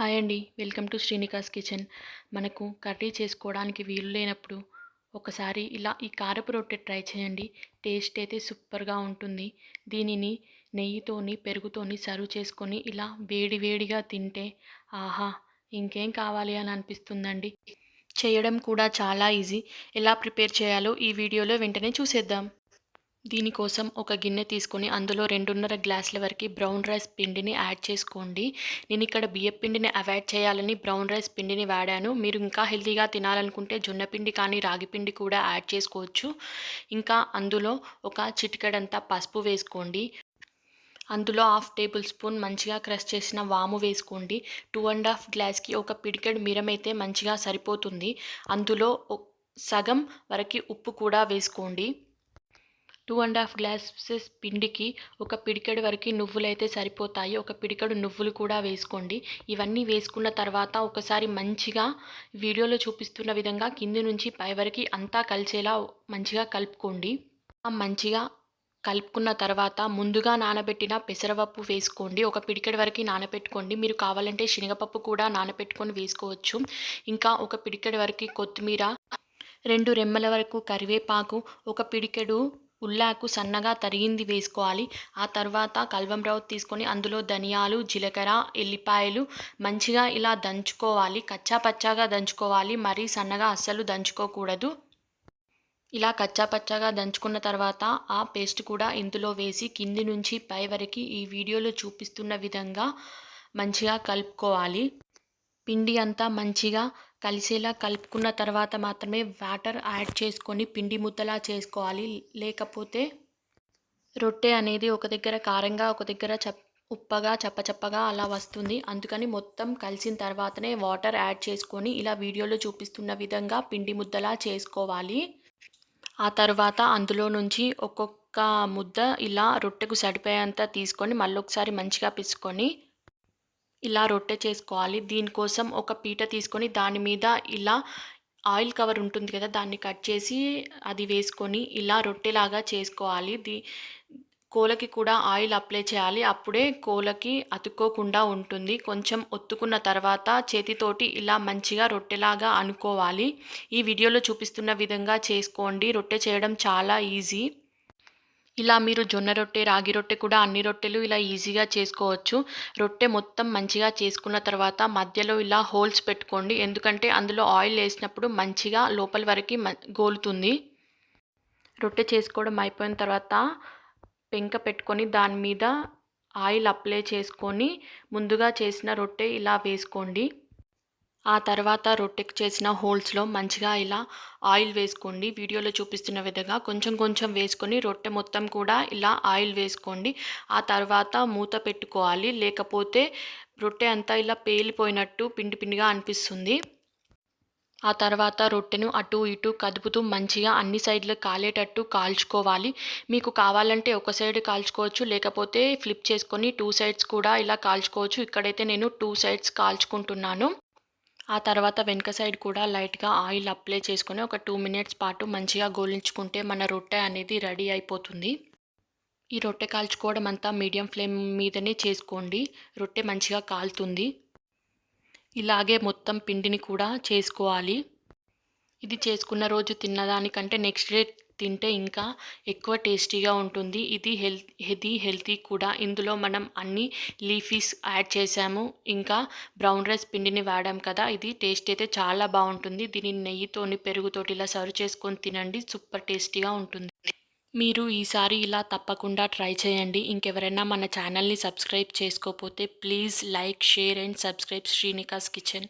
Hi అండి. Welcome to Srinika's kitchen. మనకు curry చేసుకోవడానికి వీలు లేనప్పుడు ఒకసారి ఇలా ఈ కారపు రొట్టె ట్రై చేయండి. టేస్ట్ అయితే సూపర్గా ఉంటుంది. దీనిని నెయ్యితోని పెరుగుతోని సర్వ్ చేసుకొని ఇలా వేడి వేడిగా తింటే ఆహా! ఇంకేం కావాలి అని అనిపిస్తుందండి. చేయడం కూడా చాలా ఈజీ. ఎలా ప్రిపేర్ చేయాలో ఈ వీడియోలో వెంటనే చూసేద్దాం. దీనికోసం ఒక గిన్నె తీసుకొని అందులో రెండున్నర గ్లాసుల వరకు బ్రౌన్ రైస్ పిండిని యాడ్ చేసుకోండి. నేను ఇక్కడ బియ్యం పిండిని అవాయిడ్ చేయాలని బ్రౌన్ రైస్ పిండిని వాడాను. మీరు ఇంకా హెల్తీగా తినాలనుకుంటే జొన్న పిండి కానీ రాగి పిండి కూడా యాడ్ చేసుకోవచ్చు. ఇంకా అందులో ఒక చిటికెడంతా పసుపు వేసుకోండి. అందులో హాఫ్ టేబుల్ స్పూన్ మంచిగా క్రష్ చేసిన వాము వేసుకోండి. టూ అండ్ హాఫ్ గ్లాస్కి ఒక పిడికెడు మిరమైతే మంచిగా సరిపోతుంది. అందులో సగం వరకు ఉప్పు కూడా వేసుకోండి. టూ అండ్ హాఫ్ గ్లాసెస్ పిండికి ఒక పిడికెడు వరకు నువ్వులు అయితే సరిపోతాయి. ఒక పిడికెడు నువ్వులు కూడా వేసుకోండి. ఇవన్నీ వేసుకున్న తర్వాత ఒకసారి మంచిగా వీడియోలో చూపిస్తున్న విధంగా కింది నుంచి పై వరకు అంతా కలిసేలా మంచిగా కలుపుకోండి. మంచిగా కలుపుకున్న తర్వాత ముందుగా నానబెట్టిన పెసరపప్పు వేసుకోండి. ఒక పిడికెడు వరకు నానబెట్టుకోండి. మీరు కావాలంటే శనగపప్పు కూడా నానబెట్టుకొని వేసుకోవచ్చు. ఇంకా ఒక పిడికెడు వరకు కొత్తిమీర రెండు రెమ్మల వరకు కరివేపాకు ఒక పిడికెడు ఉల్లాకు సన్నగా తరిగింది వేసుకోవాలి. ఆ తర్వాత కల్వం రవ్వ తీసుకొని అందులో ధనియాలు జీలకర్ర ఎల్లిపాయలు మంచిగా ఇలా దంచుకోవాలి. కచ్చా పచ్చాగా దంచుకోవాలి. మరీ సన్నగా అస్సలు దంచుకోకూడదు. ఇలా కచ్చా పచ్చాగా దంచుకున్న తర్వాత ఆ పేస్ట్ కూడా ఇందులో వేసి కింది నుంచి పై వరకు ఈ వీడియోలో చూపిస్తున్న విధంగా మంచిగా కలుపుకోవాలి. పిండి అంతా మంచిగా కలిసేలా కలుపుకున్న తర్వాత మాత్రమే వాటర్ యాడ్ చేసుకొని పిండి ముద్దలా చేసుకోవాలి. లేకపోతే రొట్టె అనేది ఒక దగ్గర కారంగా ఒక దగ్గర చప్ ఉప్పగా చప్పచప్పగా అలా వస్తుంది. అందుకని మొత్తం కలిసిన తర్వాతనే వాటర్ యాడ్ చేసుకొని ఇలా వీడియోలో చూపిస్తున్న విధంగా పిండి ముద్దలా చేసుకోవాలి. ఆ తర్వాత అందులో నుంచి ఒక్కొక్క ముద్ద ఇలా రొట్టెకు సరిపోయేంత తీసుకొని మళ్ళీ ఒకసారి మంచిగా పిసుకొని ఇలా రొట్టె చేసుకోవాలి. దీనికోసం ఒక పీట తీసుకొని దాని మీద ఇలా ఆయిల్ కవర్ ఉంటుంది కదా దాన్ని కట్ చేసి అది వేసుకొని ఇలా రొట్టెలాగా చేసుకోవాలి. దీ కోలకి కూడా ఆయిల్ అప్లై చేయాలి. అప్పుడే కోలకి అతుక్కోకుండా ఉంటుంది. కొంచెం ఒత్తుకున్న తర్వాత చేతితోటి ఇలా మంచిగా రొట్టెలాగా అనుకోవాలి. ఈ వీడియోలో చూపిస్తున్న విధంగా చేసుకోండి. రొట్టె చేయడం చాలా ఈజీ. ఇలా మీరు జొన్న రొట్టె రాగి రొట్టె కూడా అన్ని రొట్టెలు ఇలా ఈజీగా చేసుకోవచ్చు. రొట్టె మొత్తం మంచిగా చేసుకున్న తర్వాత మధ్యలో ఇలా హోల్స్ పెట్టుకోండి. ఎందుకంటే అందులో ఆయిల్ వేసినప్పుడు మంచిగా లోపల వరకు గోలుతుంది. రొట్టె చేసుకోవడం అయిపోయిన తర్వాత పెంక పెట్టుకొని దాని మీద ఆయిల్ అప్లై చేసుకొని ముందుగా చేసిన రొట్టె ఇలా వేసుకోండి. ఆ తర్వాత రొట్టెకి చేసిన హోల్స్లో మంచిగా ఇలా ఆయిల్ వేసుకోండి. వీడియోలో చూపిస్తున్న విధంగా కొంచెం కొంచెం వేసుకొని రొట్టె మొత్తం కూడా ఇలా ఆయిల్ వేసుకోండి. ఆ తర్వాత మూత పెట్టుకోవాలి. లేకపోతే రొట్టె అంతా ఇలా పేలిపోయినట్టు పిండి పిండిగా అనిపిస్తుంది. ఆ తర్వాత రొట్టెను అటు ఇటు కదుపుతూ మంచిగా అన్ని సైడ్లు కాలేటట్టు కాల్చుకోవాలి. మీకు కావాలంటే ఒక సైడ్ కాల్చుకోవచ్చు. లేకపోతే ఫ్లిప్ చేసుకొని టూ సైడ్స్ కూడా ఇలా కాల్చుకోవచ్చు. ఇక్కడైతే నేను టూ సైడ్స్ కాల్చుకుంటున్నాను. ఆ తర్వాత వెనుక సైడ్ కూడా లైట్గా ఆయిల్ అప్లై చేసుకొని ఒక టూ మినిట్స్ పాటు మంచిగా గోలించుకుంటే మన రొట్టె అనేది రెడీ అయిపోతుంది. ఈ రొట్టె కాల్చుకోవడం అంతా మీడియం ఫ్లేమ్ మీదనే చేసుకోండి. రొట్టె మంచిగా కాలుతుంది. ఇలాగే మొత్తం పిండిని కూడా చేసుకోవాలి. ఇది చేసుకున్న రోజు తిన్నదానికంటే నెక్స్ట్ డే తింటే ఇంకా ఎక్కువ టేస్టీగా ఉంటుంది. ఇది హెల్త్ ఇది హెల్తీ కూడా. ఇందులో మనం అన్ని లీఫీస్ యాడ్ చేసాము. ఇంకా బ్రౌన్ రైస్ పిండిని వాడాం కదా. ఇది టేస్ట్ అయితే చాలా బాగుంటుంది. దీనిని నెయ్యితోని పెరుగుతోటి ఇలా సర్వ్ చేసుకొని తినండి. సూపర్ టేస్టీగా ఉంటుంది. మీరు ఈసారి ఇలా తప్పకుండా ట్రై చేయండి. ఇంకెవరైనా మన ఛానల్ని సబ్స్క్రైబ్ చేసుకోకపోతే please like share and subscribe Srinika's kitchen.